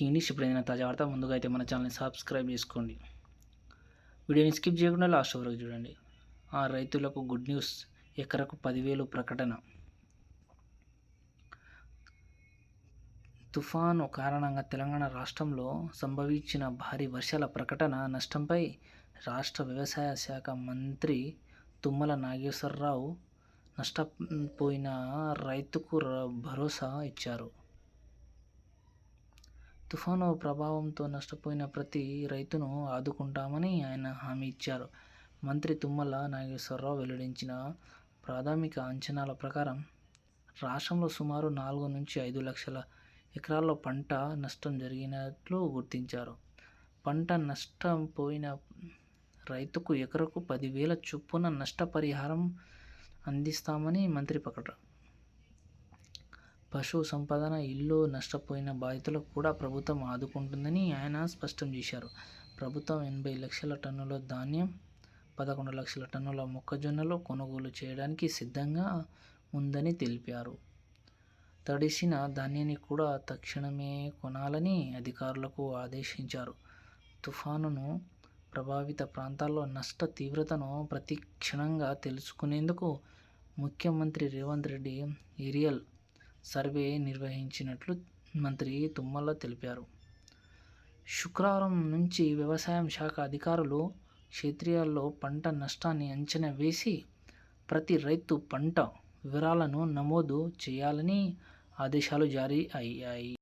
English ఇప్పుడైనా తాజా వార్త ముందుగా అయితే మన ఛానల్ని సబ్స్క్రైబ్ చేసుకోండి. వీడియోని స్కిప్ చేయకుండా లాస్ట్ వరకు చూడండి. ఆ రైతులకు గుడ్ న్యూస్. ఎకరకు పదివేలు ప్రకటన. తుఫాను కారణంగా తెలంగాణ రాష్ట్రంలో సంభవించిన భారీ వర్షాల ప్రకటన నష్టంపై రాష్ట్ర వ్యవసాయ శాఖ మంత్రి తుమ్మల నాగేశ్వరరావు నష్టపోయిన రైతుకు ర- భరోసా ఇచ్చారు. తుఫాను ప్రభావంతో నష్టపోయిన ప్రతి రైతును ఆదుకుంటామని ఆయన హామీ ఇచ్చారు. మంత్రి తుమ్మల నాగేశ్వరరావు వెల్లడించిన ప్రాథమిక అంచనాల ప్రకారం రాష్ట్రంలో సుమారు నాలుగు నుంచి ఐదు లక్షల ఎకరాల్లో పంట నష్టం జరిగినట్లు గుర్తించారు. పంట నష్టం పోయిన రైతుకు ఎకరకు పదివేల చొప్పున నష్టపరిహారం అందిస్తామని మంత్రి ప్రకటన పశు సంపదన ఇల్లు నష్టపోయిన బాధితులకు కూడా ప్రభుత్వం ఆదుకుంటుందని ఆయన స్పష్టం చేశారు. ప్రభుత్వం ఎనభై లక్షల టన్నుల ధాన్యం పదకొండు లక్షల టన్నుల మొక్కజొన్నలు కొనుగోలు చేయడానికి సిద్ధంగా ఉందని తెలిపారు. తడిసిన ధాన్యాన్ని కూడా తక్షణమే కొనాలని అధికారులకు ఆదేశించారు. తుఫానును ప్రభావిత ప్రాంతాల్లో నష్ట తీవ్రతను ప్రతి క్షణంగా తెలుసుకునేందుకు ముఖ్యమంత్రి రేవంత్ రెడ్డి ఏరియల్ సర్వే నిర్వహించినట్లు మంత్రి తుమ్మల తెలిపారు. శుక్రవారం నుంచి వ్యవసాయం శాఖ అధికారులు క్షేత్రియాల్లో పంట నష్టాన్ని అంచనా వేసి ప్రతి రైతు పంట వివరాలను నమోదు చేయాలని ఆదేశాలు జారీ అయ్యాయి.